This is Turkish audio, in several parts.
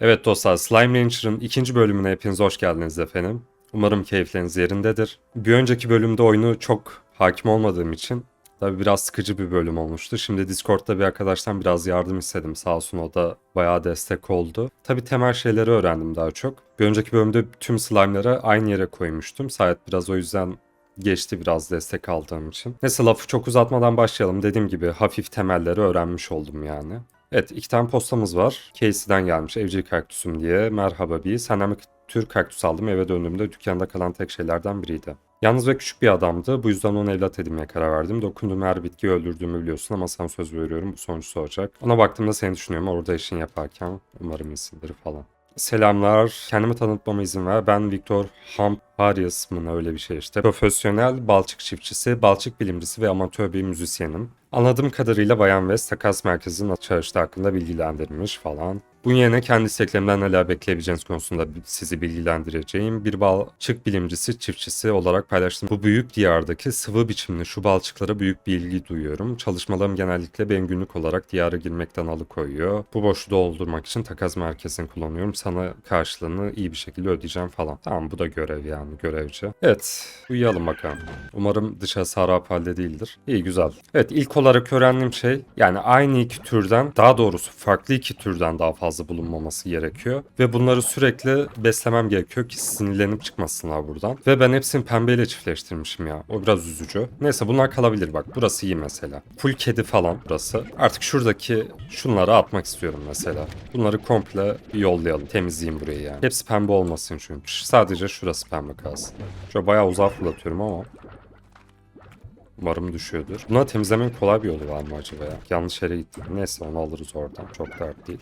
Evet dostlar Slime Rancher'ın ikinci bölümüne hepiniz hoş geldiniz efendim. Umarım keyifleriniz yerindedir. Bir önceki bölümde oyunu çok hakim olmadığım için tabi biraz sıkıcı bir bölüm olmuştu. Şimdi Discord'da bir arkadaştan biraz yardım istedim. Sağ olsun o da bayağı destek oldu. Tabi temel şeyleri öğrendim daha çok. Bir önceki bölümde tüm slime'ları aynı yere koymuştum. Sayet biraz o yüzden geçti biraz destek aldığım için. Neyse lafı çok uzatmadan başlayalım. Dediğim gibi hafif temelleri öğrenmiş oldum yani. Evet iki tane postamız var. Casey'den gelmiş evcil kaktüsüm diye. Merhaba bir. Senden bir tür kaktüs aldım. Eve döndüğümde dükkanda kalan tek şeylerden biriydi. Yalnız ve küçük bir adamdı. Bu yüzden onu evlat edinmeye karar verdim. Dokunduğum her bitkiyi öldürdüğümü biliyorsun ama sana söz veriyorum bu sonuçsuz olacak. Ona baktığımda seni düşünüyorum orada işin yaparken. Umarım iyisindir falan. Selamlar. Kendimi tanıtmama izin ver. Ben Viktor Hamparius mı öyle bir şey işte. Profesyonel balçık çiftçisi, balçık bilimcisi ve amatör bir müzisyenim. Anladığım kadarıyla Bayan West takas merkezinin çalıştığı hakkında bilgilendirmiş falan. Bunun yerine kendi isteklerimden neler bekleyebileceğiniz konusunda sizi bilgilendireceğim. Bir balçık bilimcisi, çiftçisi olarak paylaştığım bu büyük diyardaki sıvı biçimli şu balçıklara büyük bir ilgi duyuyorum. Çalışmalarım genellikle benim günlük olarak diyara girmekten alıkoyuyor. Bu boşluğu doldurmak için takas merkezini kullanıyorum. Sana karşılığını iyi bir şekilde ödeyeceğim falan. Tamam bu da görev yani görevci. Evet uyuyalım bakalım. Umarım dışarısı harap halde değildir. İyi güzel. Evet ilk olarak öğrendiğim şey yani aynı iki türden daha doğrusu farklı iki türden daha fazla bulunmaması gerekiyor. Ve bunları sürekli beslemem gerekiyor ki sinirlenip çıkmasınlar buradan. Ve ben hepsini pembeyle çiftleştirmişim ya. O biraz üzücü. Neyse bunlar kalabilir bak. Burası iyi mesela. Full kedi falan burası. Artık şuradaki şunları atmak istiyorum mesela. Bunları komple yollayalım. Temizleyeyim burayı yani. Hepsi pembe olmasın çünkü. Sadece şurası pembe kalsın. Şöyle bayağı uzağa fırlatıyorum ama. Umarım düşüyordur. Buna temizlemenin kolay bir yolu var mı acaba ya? Yanlış yere gittim. Neyse onu alırız oradan. Çok dert değil.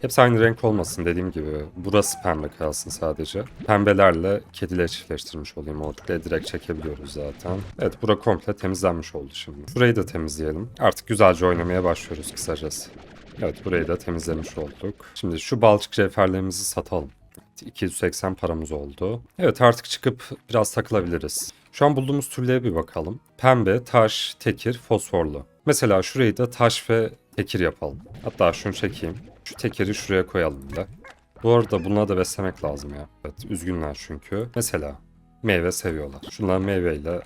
Hepsi aynı renk olmasın dediğim gibi. Burası pembe kalsın sadece. Pembelerle kedileri çiftleştirmiş olayım. Orada direkt çekebiliyoruz zaten. Evet bura komple temizlenmiş oldu şimdi. Burayı da temizleyelim. Artık güzelce oynamaya başlıyoruz kısacası. Evet burayı da temizlemiş olduk. Şimdi şu balçık cevherlerimizi satalım. 280 paramız oldu. Evet artık çıkıp biraz takılabiliriz. Şu an bulduğumuz türlere bir bakalım. Pembe, taş, tekir, fosforlu. Mesela şurayı da taş ve tekir yapalım. Hatta şunu çekeyim. Şu tekiri şuraya koyalım da. Bu arada bunları da beslemek lazım ya. Evet üzgünler çünkü. Mesela meyve seviyorlar. Şunları meyveyle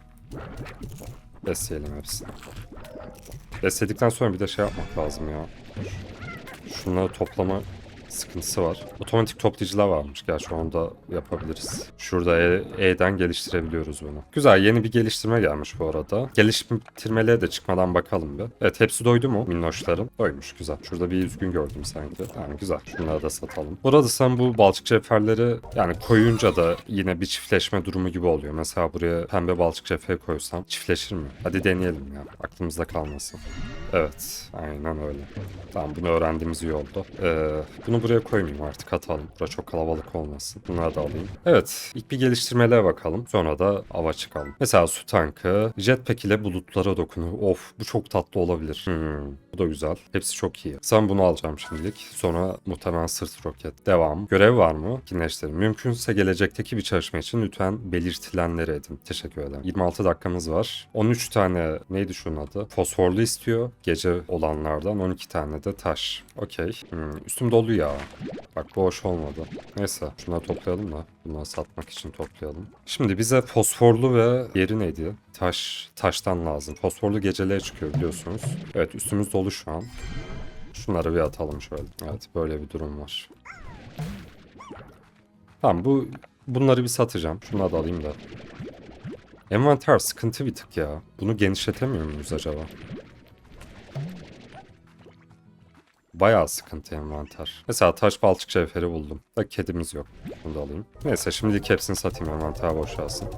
besleyelim hepsini. Besledikten sonra bir de şey yapmak lazım ya. Şunları toplama sıkıntısı var. Otomatik toplayıcılar varmış. Gerçi onu da yapabiliriz. Şurada E- E'den geliştirebiliyoruz bunu. Güzel yeni bir geliştirme gelmiş bu arada. Geliştirmelere de çıkmadan bakalım bir. Evet hepsi doydu mu minnoşların? Doymuş güzel. Şurada bir üzgün gördüm sanki. Yani güzel. Şunları da satalım. Burada sen bu balçık cevherleri yani koyunca da yine bir çiftleşme durumu gibi oluyor. Mesela buraya pembe balçık cevheri koysam çiftleşir mi? Hadi deneyelim ya. Aklımızda kalmasın. Evet. Aynen öyle. Tamam bunu öğrendiğimiz iyi oldu. Ee, bunu buraya koymayayım artık atalım. Bura çok kalabalık olmasın. Bunları da alayım. Evet. ilk bir geliştirmelere bakalım. Sonra da ava çıkalım. Mesela su tankı. Jetpack ile bulutlara dokunuyor. Of bu çok tatlı olabilir. Hmm, bu da güzel. Hepsi çok iyi. Sen bunu alacağım şimdilik. Sonra muhtemelen sırt roket. Devam. Görev var mı? Kinleştirin. Mümkünse gelecekteki bir çalışma için lütfen belirtilenleri edin. Teşekkür ederim. 26 dakikamız var. 13 tane neydi şunun adı? Fosforlu istiyor. Gece olanlardan 12 tane de taş. Okey. Hmm, üstüm dolu ya. Bak bu hoş olmadı. Neyse şunları toplayalım da. Bunları satmak için toplayalım. Şimdi bize fosforlu ve yeri neydi? Taş, taştan lazım. Fosforlu gecelere çıkıyor biliyorsunuz. Evet üstümüz dolu şu an. Şunları bir atalım şöyle. Evet böyle bir durum var. Tamam bu bunları bir satacağım. Şunları da alayım da. Envanter sıkıntı bir tık ya. Bunu genişletemiyor muyuz acaba? Bayağı sıkıntı envanter. Mesela taş balçık cevheri buldum. Da kedimiz yok. Bunu da alayım. Neyse şimdilik hepsini satayım envanter boşalsın.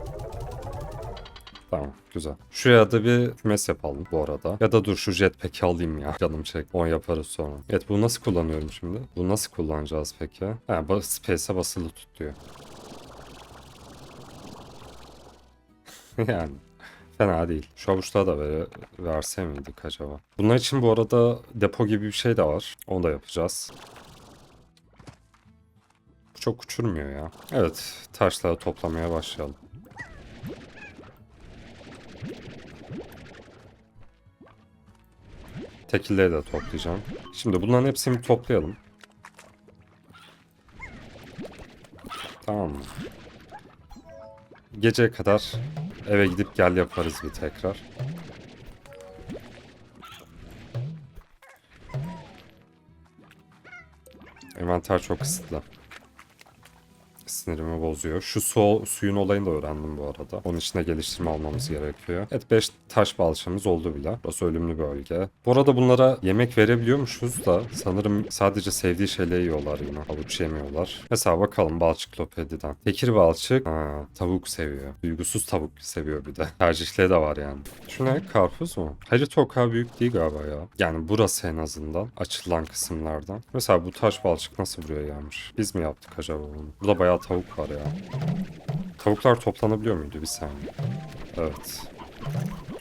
Tamam güzel. Şuraya da bir kümes yapalım bu arada. Ya da dur şu jetpack'i alayım ya. Canım çek. Onu yaparız sonra. Evet bunu nasıl kullanıyorum şimdi? Bunu nasıl kullanacağız peki? Ha space'e basılı tut diyor. yani. Fena değil. Şu avuçluğa da vere, verse miydik acaba? Bunlar için bu arada depo gibi bir şey de var. Onu da yapacağız. Çok uçurmuyor ya. Evet. Taşları toplamaya başlayalım. Ötekileri de toplayacağım. Şimdi bunların hepsini toplayalım. Tamam mı? Geceye kadar eve gidip gel yaparız bir tekrar. Envanter çok kısıtlı. Sinirimi bozuyor. Şu su, suyun olayını da öğrendim bu arada. Onun için de geliştirme almamız gerekiyor. Evet 5 taş balçamız oldu bile. Burası ölümlü bölge. Bu arada bunlara yemek verebiliyormuşuz da sanırım sadece sevdiği şeyleri yiyorlar yine. Havuç yemiyorlar. Mesela bakalım balçıklopediden. Tekir balçık ha, tavuk seviyor. Duygusuz tavuk seviyor bir de. Tercihleri de var yani. Şu ne? Karpuz mu? Harita o kadar büyük değil galiba ya. Yani burası en azından. Açılan kısımlardan. Mesela bu taş balçık nasıl buraya gelmiş? Biz mi yaptık acaba bunu? Burada bayağı tavuk var ya. Tavuklar toplanabiliyor muydu? Bir saniye. Evet.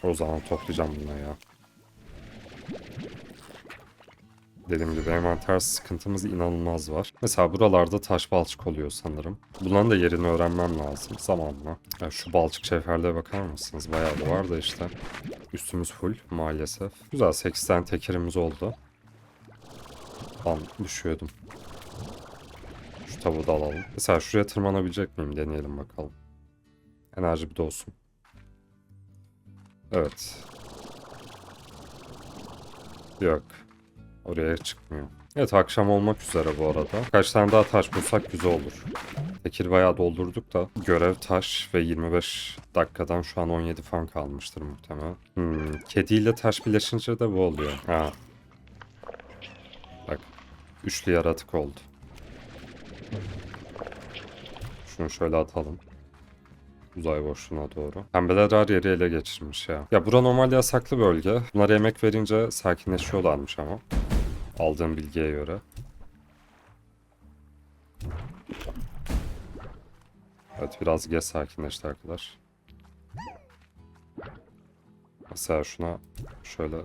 O zaman toplayacağım bunu ya. Dediğim gibi envanter sıkıntımız inanılmaz var. Mesela buralarda taş balçık oluyor sanırım. Bunların da yerini öğrenmem lazım zamanla. Ya şu balçık cevherlere bakar mısınız? Bayağı da var da işte. Üstümüz full maalesef. Güzel 8 tane tekerimiz oldu. Lan düşüyordum. Tavuğu da alalım. Mesela şuraya tırmanabilecek miyim? Deneyelim bakalım. Enerji bir de olsun. Evet. Yok. Oraya çıkmıyor. Evet akşam olmak üzere bu arada. Kaç tane daha taş bulsak güzel olur. Tekir bayağı doldurduk da görev taş ve 25 dakikadan şu an 17 falan kalmıştır muhtemelen. Hmm, kediyle taş birleşince de bu oluyor. Ha. Bak. Üçlü yaratık oldu. Şunu şöyle atalım. Uzay boşluğuna doğru. Pembeler her yeri ele geçirmiş ya. Ya bura normalde yasaklı bölge. Bunlara yemek verince sakinleşiyorlarmış ama. Aldığım bilgiye göre. Evet biraz geç sakinleşti arkadaş. Mesela şuna şöyle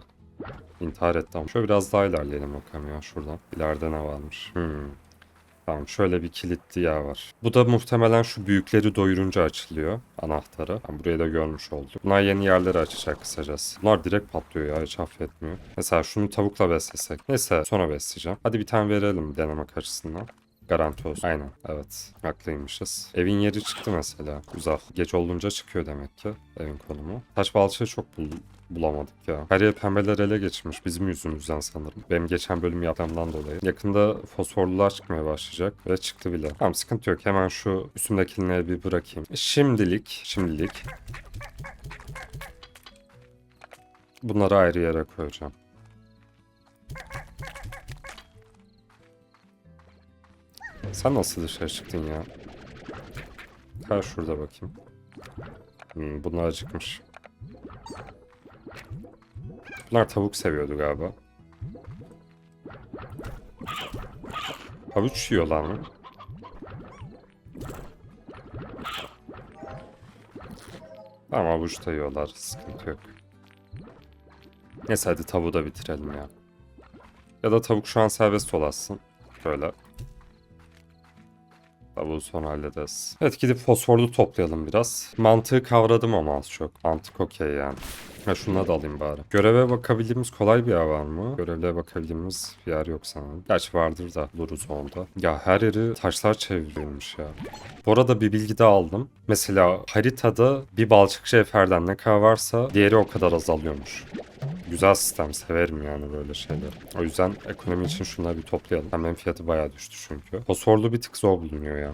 intihar etti ama. Şöyle biraz daha ilerleyelim bakalım ya şuradan. İleride ne varmış? Hmm. Tamam şöyle bir kilitli yer var. Bu da muhtemelen şu büyükleri doyurunca açılıyor anahtarı. Ben burayı da görmüş olduk. Bunlar yeni yerleri açacak kısacası. Bunlar direkt patlıyor ya hiç affetmiyor. Mesela şunu tavukla beslesek. Neyse sonra besleyeceğim. Hadi bir tane verelim denemek açısından. Garanti olsun. Aynen. Evet. Haklıymışız. Evin yeri çıktı mesela. Güzel. Geç olunca çıkıyor demek ki evin konumu. Taş balçığı çok bul bulamadık ya. Her yer pembeler ele geçmiş. Bizim yüzümüzden sanırım. Benim geçen bölüm yaptığımdan dolayı. Yakında fosforlular çıkmaya başlayacak. Ve çıktı bile. Tamam sıkıntı yok. Hemen şu üstümdekileri bir bırakayım. Şimdilik. Şimdilik. Bunları ayrı yere koyacağım. Sen nasıl dışarı çıktın ya? Ha şurada bakayım. Hmm, bunlar acıkmış. Bunlar tavuk seviyordu galiba. Havuç yiyorlar mı? Tamam havuç da yiyorlar. Sıkıntı yok. Neyse hadi tavuğu da bitirelim ya. Ya da tavuk şu an serbest olasın. Şöyle. Tavuğu sonra hallederiz. Evet gidip fosforlu toplayalım biraz. Mantığı kavradım ama az çok. Mantık okey yani. Ha şuna da alayım bari. Göreve bakabildiğimiz kolay bir yer var mı? Görevlere bakabildiğimiz bir yer yok sanırım. Gerçi vardır da buluruz onda. Ya her yeri taşlar çevrilmiş ya. Bu arada bir bilgi daha aldım. Mesela haritada bir balçık cevherden ne kadar varsa diğeri o kadar azalıyormuş. Güzel sistem severim yani böyle şeyleri. O yüzden ekonomi için şunları bir toplayalım. Hemen fiyatı bayağı düştü çünkü. Fosforlu bir tık zor bulunuyor ya.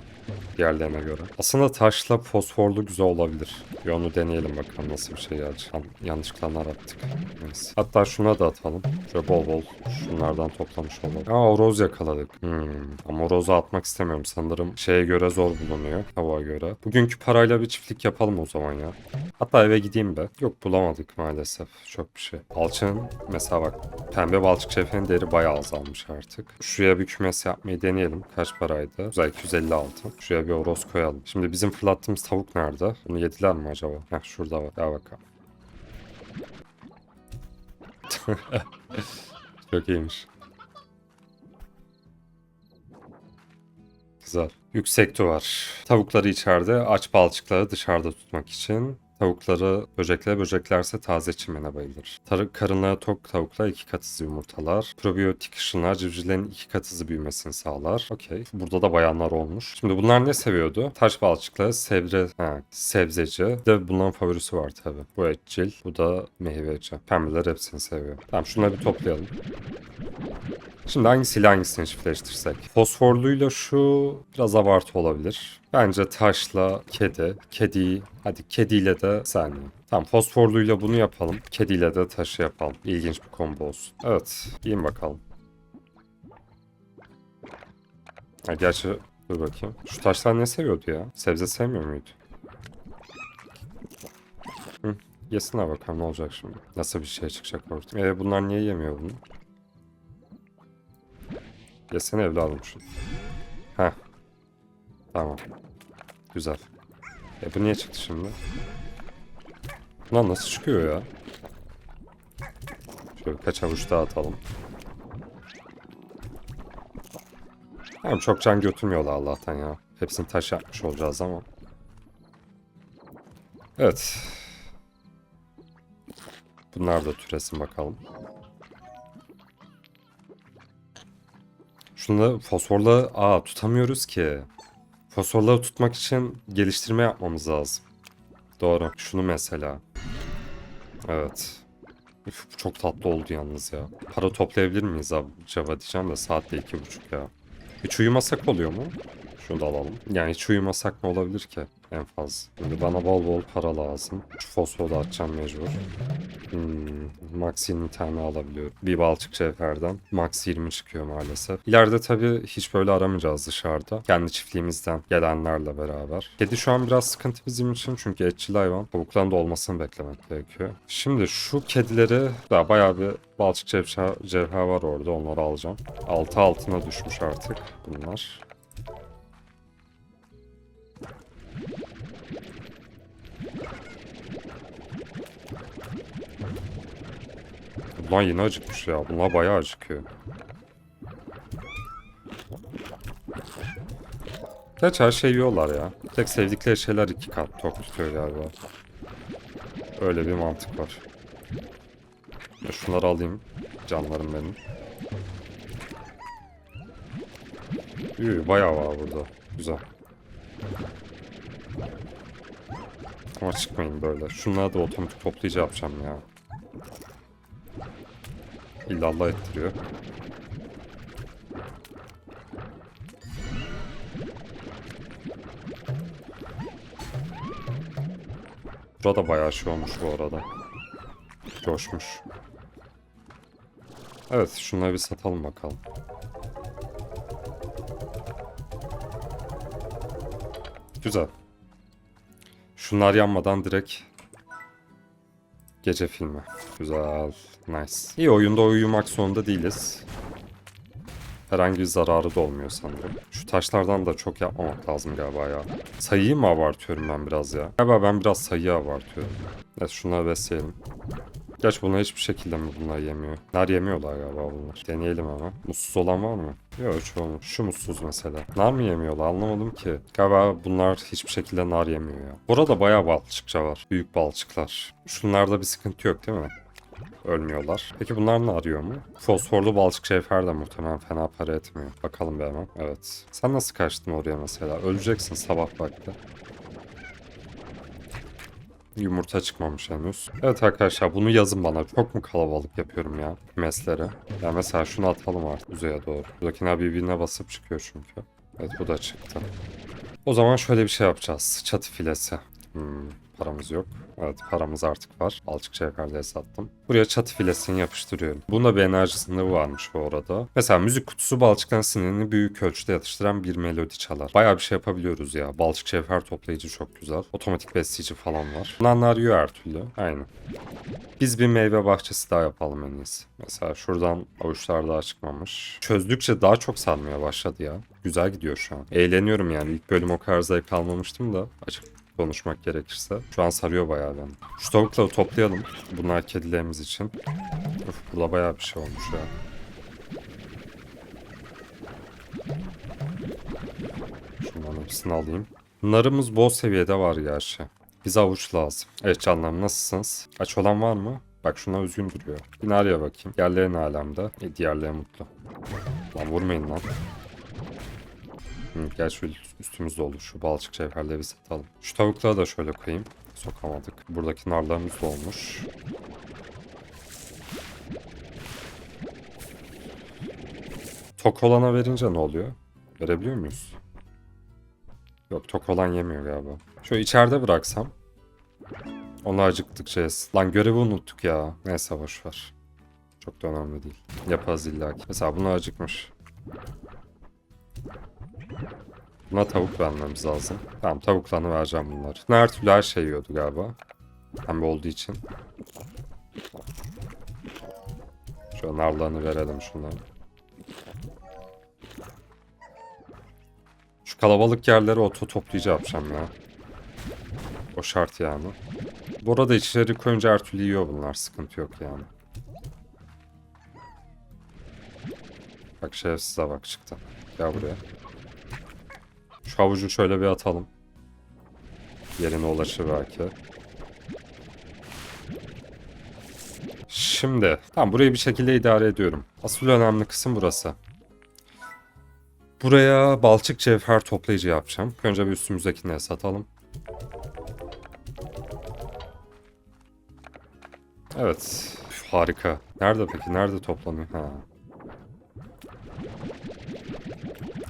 Diğerlerine göre. Aslında taşla fosforlu güzel olabilir. Bir onu deneyelim bakalım nasıl bir şey gelecek. Tam yanlışlıkla nar attık. Neyse. Hatta şuna da atalım. Şöyle bol bol şunlardan toplamış olalım. Aa horoz yakaladık. Hmm. Ama horozu atmak istemiyorum. Sanırım şeye göre zor bulunuyor. Hava göre. Bugünkü parayla bir çiftlik yapalım o zaman ya. Hatta eve gideyim be. Yok bulamadık maalesef. Çok bir şey. Balçığın mesela bak pembe balçık şefinin değeri bayağı azalmış artık. Şuraya bir kümes yapmayı deneyelim. Kaç paraydı? Güzel 256. Şuraya bir horoz koyalım. Şimdi bizim fırlattığımız tavuk nerede? Bunu yediler mi acaba? Heh şurada var. Gel bakalım. Çok iyiymiş. Güzel. Yüksek duvar. Tavukları içeride, aç balçıkları dışarıda tutmak için. Tavukları böcekler, böceklerse taze çimene bayılır. Tarı, karınları tok tavuklar iki kat hızlı yumurtalar. Probiyotik ışınlar civcivlerin iki kat hızlı büyümesini sağlar. Okey. Burada da bayanlar olmuş. Şimdi bunlar ne seviyordu? Taş balçıkları, sebze, ha, sebzeci. Bir de bunların favorisi var tabi. Bu etçil, bu da meyveci. Pembeler hepsini seviyor. Tamam şunları bir toplayalım. Şimdi hangisiyle hangisini çiftleştirsek? Fosforluyla şu biraz abartı olabilir. Bence taşla kedi. Kediyi hadi kediyle de saniye. Tamam fosforluyla bunu yapalım. Kediyle de taşı yapalım. İlginç bir combo olsun. Evet yiyin bakalım. Ha, gerçi dur bakayım. Şu taşlar ne seviyordu ya? Sebze sevmiyor muydu? Hı, yesinler bakalım ne olacak şimdi. Nasıl bir şey çıkacak ortaya. Ee, bunlar niye yemiyor bunu? Yesene evladım şunu. Heh. Tamam. Güzel. E bu niye çıktı şimdi? Lan nasıl çıkıyor ya? Şöyle kaç avuç daha atalım. Tamam çok can götürmüyorlar Allah'tan ya. Hepsini taş yapmış olacağız ama. Evet. Bunlar da türesin bakalım. Şunu fosforla aa tutamıyoruz ki. Fosforları tutmak için geliştirme yapmamız lazım. Doğru. Şunu mesela. Evet. Üf, çok tatlı oldu yalnız ya. Para toplayabilir miyiz acaba diyeceğim de saatte iki buçuk ya. Hiç uyumasak oluyor mu? Şunu da alalım. Yani hiç uyumasak ne olabilir ki en fazla? Şimdi bana bol bol para lazım. Şu fosforu da atacağım mecbur. Hmm, max 20 tane alabiliyorum. Bir balçık cevherden max 20 çıkıyor maalesef. İleride tabii hiç böyle aramayacağız dışarıda. Kendi çiftliğimizden gelenlerle beraber. Kedi şu an biraz sıkıntı bizim için çünkü etçil hayvan. Tavukların da olmasını beklemek gerekiyor. Şimdi şu kedileri daha bayağı bir balçık cevher, cevher var orada onları alacağım. Altı altına düşmüş artık bunlar. Bunlar yine acıkmış ya. Bunlar bayağı acıkıyor. Gerçi her şey yiyorlar ya. Tek sevdikleri şeyler iki kat tok tutuyor galiba. Öyle bir mantık var. Ya şunları alayım. Canlarım benim. Üy, bayağı var burada. Güzel. Ama çıkmayın böyle. Şunları da otomatik toplayıcı yapacağım ya. İllallah ettiriyor. Burada bayağı şey olmuş bu arada. Coşmuş. Evet şunları bir satalım bakalım. Güzel. Şunlar yanmadan direkt Gece filmi. Güzel. Nice. İyi oyunda uyumak zorunda değiliz. Herhangi bir zararı da olmuyor sanırım. Şu taşlardan da çok yapmamak lazım galiba ya. Sayıyı mı abartıyorum ben biraz ya? Galiba ben biraz sayıyı abartıyorum. Evet şunları besleyelim. Gerçi bunlar hiçbir şekilde mi bunlar yemiyor? Nar yemiyorlar galiba bunlar. Deneyelim ama. Mutsuz olan var mı? Yok çoğunluk. Şu mutsuz mesela. Nar mı yemiyorlar anlamadım ki. Galiba bunlar hiçbir şekilde nar yemiyor ya. Burada bayağı balçıkça var. Büyük balçıklar. Şunlarda bir sıkıntı yok değil mi? Ölmüyorlar. Peki bunlar ne arıyor mu? Fosforlu balçık cevher de muhtemelen fena para etmiyor. Bakalım bir hemen. Evet. Sen nasıl kaçtın oraya mesela? Öleceksin sabah vakti. Yumurta çıkmamış henüz. Evet arkadaşlar bunu yazın bana. Çok mu kalabalık yapıyorum ya mesleri? Ya mesela şunu atalım artık yüzeye doğru. Buradakiler birbirine basıp çıkıyor çünkü. Evet bu da çıktı. O zaman şöyle bir şey yapacağız. Çatı filesi. Hmm, paramız yok. Evet paramız artık var. Alçık cevherleri sattım. Buraya çatı filesini yapıştırıyorum. Bunda bir enerji sınırı varmış bu arada. Mesela müzik kutusu balçıkların sinirini büyük ölçüde yatıştıran bir melodi çalar. Bayağı bir şey yapabiliyoruz ya. Balçık cevher toplayıcı çok güzel. Otomatik besleyici falan var. Bunlar arıyor her türlü. Aynen. Biz bir meyve bahçesi daha yapalım en iyisi. Mesela şuradan avuçlar daha çıkmamış. Çözdükçe daha çok sarmaya başladı ya. Güzel gidiyor şu an. Eğleniyorum yani. İlk bölüm o kadar zevk almamıştım da açık konuşmak gerekirse. Şu an sarıyor bayağı beni. Şu tavukları toplayalım. Bunlar kedilerimiz için. Of burada bayağı bir şey olmuş ya. Şundan hepsini alayım. Narımız bol seviyede var gerçi. Bize avuç lazım. Evet canlarım nasılsınız? Aç olan var mı? Bak şuna üzgün duruyor. Binariye bakayım. Diğerleri ne alemde? E, diğerleri mutlu. Lan vurmayın lan. Hı, gel şu üstümüzde olur. Şu balçık cevherleri satalım. Şu tavukları da şöyle koyayım. Sokamadık. Buradaki narlarımız olmuş. Tok olana verince ne oluyor? Verebiliyor muyuz? Yok tok olan yemiyor galiba. Şöyle içeride bıraksam. Onu acıktıkça. Lan görevi unuttuk ya. Neyse boş ver. Çok da önemli değil. Yaparız illa. Mesela bunu acıkmış. Buna tavuk vermemiz lazım. Tamam tavuklarını vereceğim bunları. Her türlü her şey yiyordu galiba. Pembe olduğu için. Şöyle narlarını verelim şunları. Şu kalabalık yerleri oto toplayıcı yapacağım ya. O şart yani. Bu arada içeri koyunca her türlü yiyor bunlar. Sıkıntı yok yani. Bak şerefsize bak çıktı. Gel buraya. Şu havucu şöyle bir atalım. Yerine ulaşır belki. Şimdi, tamam burayı bir şekilde idare ediyorum. Asıl önemli kısım burası. Buraya balçık cevher toplayıcı yapacağım. Önce bir üstümüzdekini satalım. Evet. Üf, harika. Nerede peki? Nerede toplanıyor? Ha.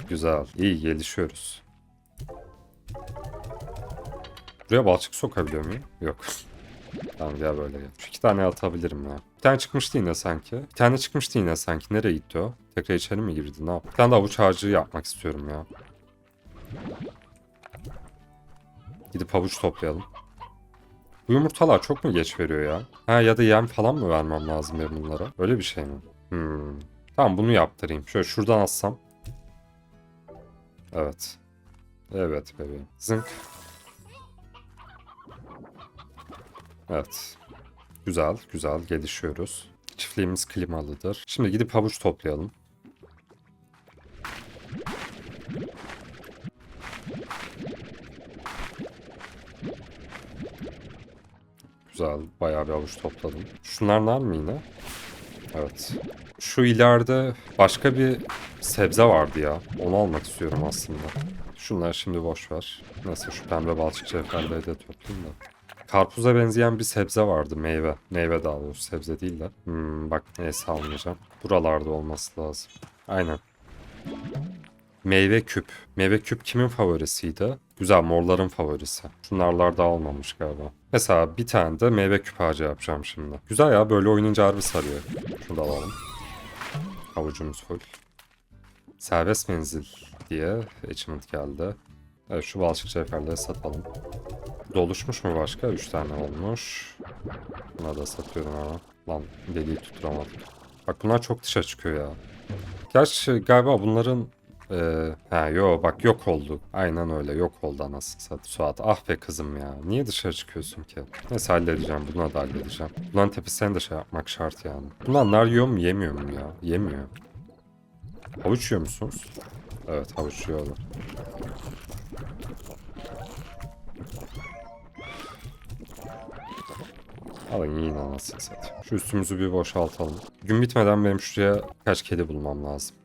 Güzel. İyi gelişiyoruz. Buraya balçık sokabiliyor muyum? Yok. tamam gel böyle gel. Şu iki tane atabilirim ya. Bir tane çıkmıştı yine sanki. Bir tane çıkmıştı yine sanki. Nereye gitti o? Tekrar içeri mi girdi? Ne yaptı? Bir tane de avuç ağacı yapmak istiyorum ya. Gidip havuç toplayalım. Bu yumurtalar çok mu geç veriyor ya? Ha ya da yem falan mı vermem lazım ben bunlara? Öyle bir şey mi? Hmm. Tamam bunu yaptırayım. Şöyle şuradan assam. Evet. Evet bebeğim. Zınk. Evet. Güzel, güzel gelişiyoruz. Çiftliğimiz klimalıdır. Şimdi gidip havuç toplayalım. Güzel, bayağı bir havuç topladım. Şunlar nar mı yine? Evet. Şu ileride başka bir sebze vardı ya. Onu almak istiyorum aslında. Şunları şimdi boş ver. Neyse şu pembe balçık cevherleri de toplayayım da. Karpuza benzeyen bir sebze vardı meyve. Meyve daha doğrusu sebze değil de. Hmm, bak neyse almayacağım. Buralarda olması lazım. Aynen. Meyve küp. Meyve küp kimin favorisiydi? Güzel morların favorisi. Şunlarlar daha olmamış galiba. Mesela bir tane de meyve küp ağacı yapacağım şimdi. Güzel ya böyle oynayınca harbi sarıyor. Şunu da alalım. Havucumuz full. Serbest menzil diye achievement geldi. Evet şu balçık cevherleri satalım. Doluşmuş mu başka? 3 tane olmuş. Buna da satıyorum ama. Lan deliği tutturamadık. Bak bunlar çok dışa çıkıyor ya. Gerçi galiba bunların ee, ha yo bak yok oldu. Aynen öyle yok oldu anasını satayım. Suat ah be kızım ya. Niye dışarı çıkıyorsun ki? Neyse halledeceğim. Bunu da halledeceğim. Bunların tepesine de şey yapmak şart yani. Bunlar nar yiyor mu yemiyor mu ya? Yemiyor. Havuç yiyor musunuz? Evet havuç yiyorlar. Alın yiyin anasını satayım. Şu üstümüzü bir boşaltalım. Gün bitmeden benim şuraya kaç kedi bulmam lazım.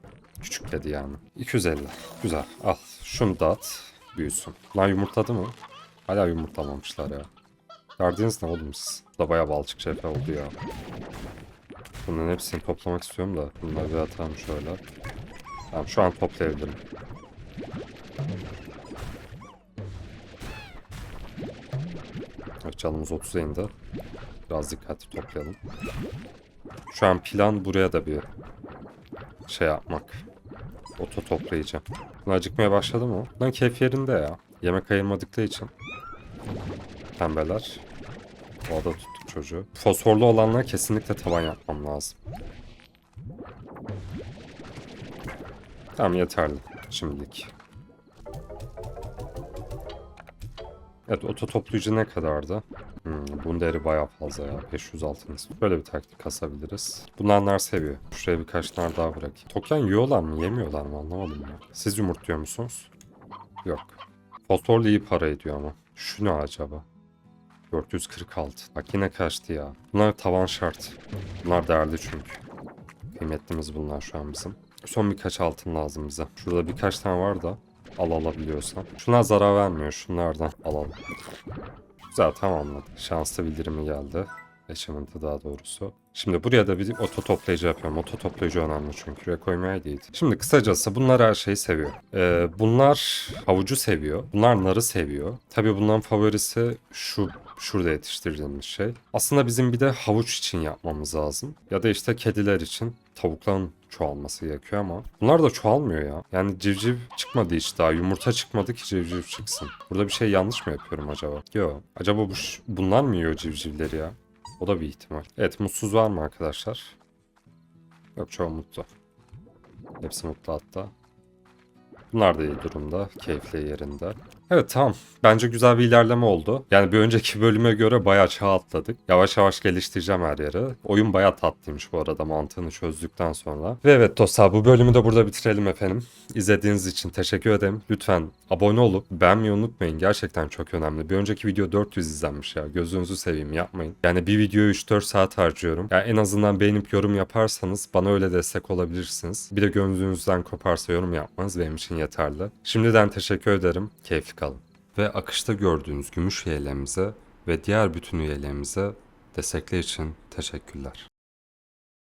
Küçük kedi yani. 250. Güzel. Al. Şunu da at. Büyüsün. Lan yumurtladı mı? Hala yumurtlamamışlar ya. Derdiniz ne oğlum siz? Bu da bayağı balçık şefe oldu ya. Bunların hepsini toplamak istiyorum da. Bunları bir atalım şöyle. Tamam şu an toplayabilirim. Evet canımız 30 indi. Biraz dikkatli toplayalım. Şu an plan buraya da bir şey yapmak. Oto toplayacağım. Bunlar acıkmaya başladı mı? Lan keyif yerinde ya. Yemek ayırmadıkları için. Pembeler. Bu arada tuttuk çocuğu. Fosforlu olanlara kesinlikle tavan yapmam lazım. Tamam yeterli. Şimdilik. Evet oto toplayıcı ne kadardı? Hmm, bunun değeri bayağı fazla ya. 500 altınız. Böyle bir taktik kasabiliriz. Bunlar seviyor. Şuraya birkaç tane daha bırakayım. Token yiyorlar mı yemiyorlar mı anlamadım ya. Siz yumurtluyor musunuz? Yok. Fosforlu iyi para ediyor ama. Şu ne acaba? 446. Bak yine kaçtı ya. Bunlar tavan şart. Bunlar değerli çünkü. Kıymetlimiz bunlar şu an bizim. Son birkaç altın lazım bize. Şurada birkaç tane var da al alabiliyorsan. Şunlar zarar vermiyor. Şunlardan alalım. Güzel tamamladık. Şanslı bildirimi geldi. Achievement'ı daha doğrusu. Şimdi buraya da bir oto toplayıcı yapıyorum. Oto toplayıcı önemli çünkü. Buraya koymaya değil. Şimdi kısacası bunlar her şeyi seviyor. Ee, bunlar havucu seviyor. Bunlar narı seviyor. Tabii bunların favorisi şu şurada yetiştirdiğimiz şey. Aslında bizim bir de havuç için yapmamız lazım. Ya da işte kediler için tavukların çoğalması gerekiyor ama bunlar da çoğalmıyor ya. Yani civciv çıkmadı hiç daha. Yumurta çıkmadı ki civciv çıksın. Burada bir şey yanlış mı yapıyorum acaba? Yok. Acaba bu, bunlar mı yiyor civcivleri ya? O da bir ihtimal. Evet mutsuz var mı arkadaşlar? Yok çoğu mutlu. Hepsi mutlu hatta. Bunlar da iyi durumda. Keyifli yerinde. Evet tamam. Bence güzel bir ilerleme oldu. Yani bir önceki bölüme göre bayağı çağ atladık. Yavaş yavaş geliştireceğim her yeri. Oyun bayağı tatlıymış bu arada mantığını çözdükten sonra. Ve evet dostlar bu bölümü de burada bitirelim efendim. İzlediğiniz için teşekkür ederim. Lütfen abone olup beğenmeyi unutmayın. Gerçekten çok önemli. Bir önceki video 400 izlenmiş ya. Gözünüzü seveyim yapmayın. Yani bir videoya 3-4 saat harcıyorum. Yani en azından beğenip yorum yaparsanız bana öyle destek olabilirsiniz. Bir de gönlünüzden koparsa yorum yapmanız benim için yeterli. Şimdiden teşekkür ederim. Keyifli kalın. Ve akışta gördüğünüz gümüş üyelerimize ve diğer bütün üyelerimize destekler için teşekkürler.